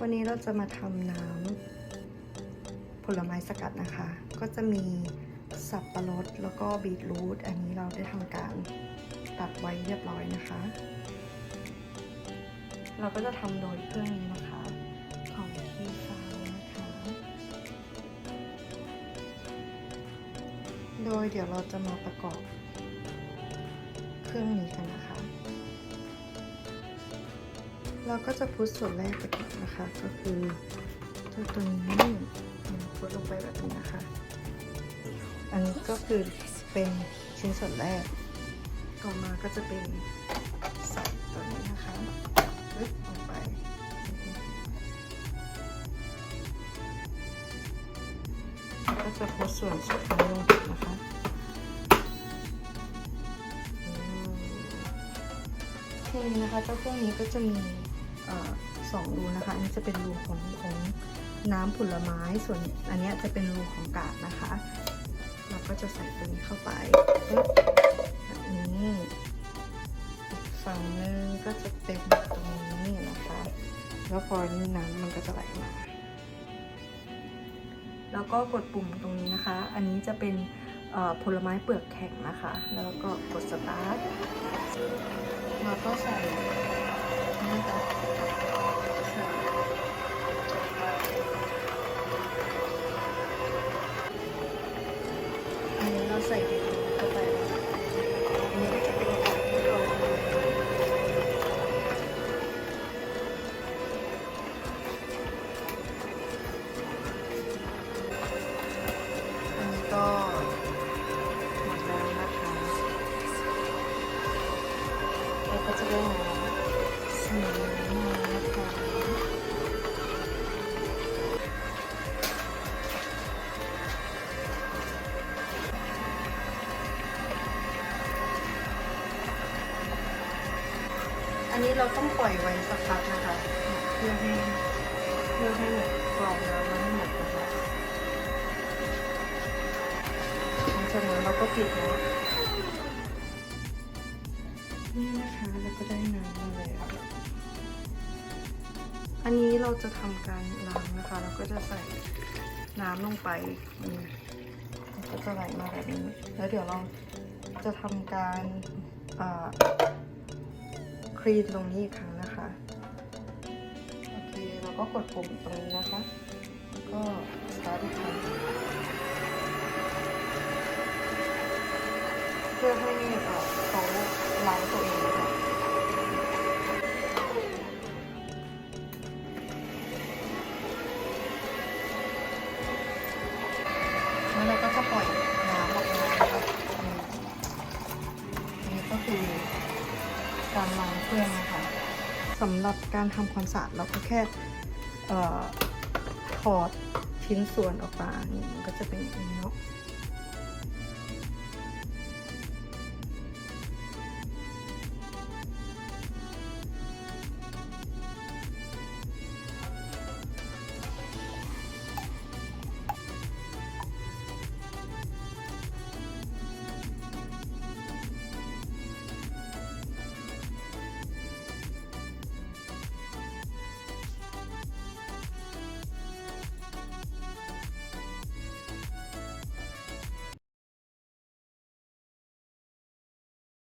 วันนี้เราจะมาทำน้ำผลไม้สกัดนะคะ ก็จะมีสับปะรดแล้วก็บีทรูทอันนี้เราได้ทำการตัดไว้เรียบร้อยนะคะ เราก็จะทำโดยเครื่องนี้นะคะของที่ฟานะคะ โดยเดี๋ยวเราจะมาประกอบเครื่องนี้กันนะคะ เราก็จะพุทส่วนแรกไปก่อนนะคะ ก็คือตัวตัวนี้พุทลงไปแบบนี้นะคะ อันนี้ก็คือเป็นชิ้นส่วนแรก ต่อมาก็จะเป็นใส่ตัวนี้นะคะลึกลงไปก็จะพุทส่วนสุดท้ายลงนะคะคนี้นะคะเจ้าเครื่องนี้ก็จะมี สองรูนะคะ อันนี้จะเป็นรูของของน้ำผลไม้ ส่วนอันนี้จะเป็นรูของกาบนะคะ เราก็จะใส่ตัวนี้เข้าไปแบบนี้ฝั่งนึงก็จะเป็นตรงนี้นะคะ แล้วพอนี้น้ำมันก็จะไหลมา แล้วก็กดปุ่มตรงนี้นะคะ อันนี้จะเป็นผลไม้เปลือกแข็งนะคะ แล้วก็กดสตาร์ทแล้วก็ใส่ เราก็จะได้น้ำสีมานะคะอันนี้เราต้องปล่อยไว้สักพักนะคะ เพื่อให้เพื่อให้หมดกรองน้ำมันให้หมดนะคะหลังจากนั้นเราก็ปิดนะ นี่นะคะเราก็ได้น้ำมาแล้วอันนี้เราจะทำการล้างนะคะ เราก็จะใส่น้ำลงไปมันก็จะไหลมาแบบนี้ แล้วเดี๋ยวเราจะทำการอ่าคลีนตรงนี้อีกครั้งนะคะโอเคเราก็กดปุ่มตรงนี้นะคะแล้วก็สตาร์ทอีกครั้ง พื่อให้เขาล้างตัวเองนะคะแล้วเราก็จะปล่อยน้ำออกมานะคะอืมอันนี้ก็คือการล้างเครื่องนะคะสำหรับการทำความสะอาดเราก็แค่ถอดชิ้นส่วนออกมานี่มันก็จะเป็นอย่างนี้เนาะ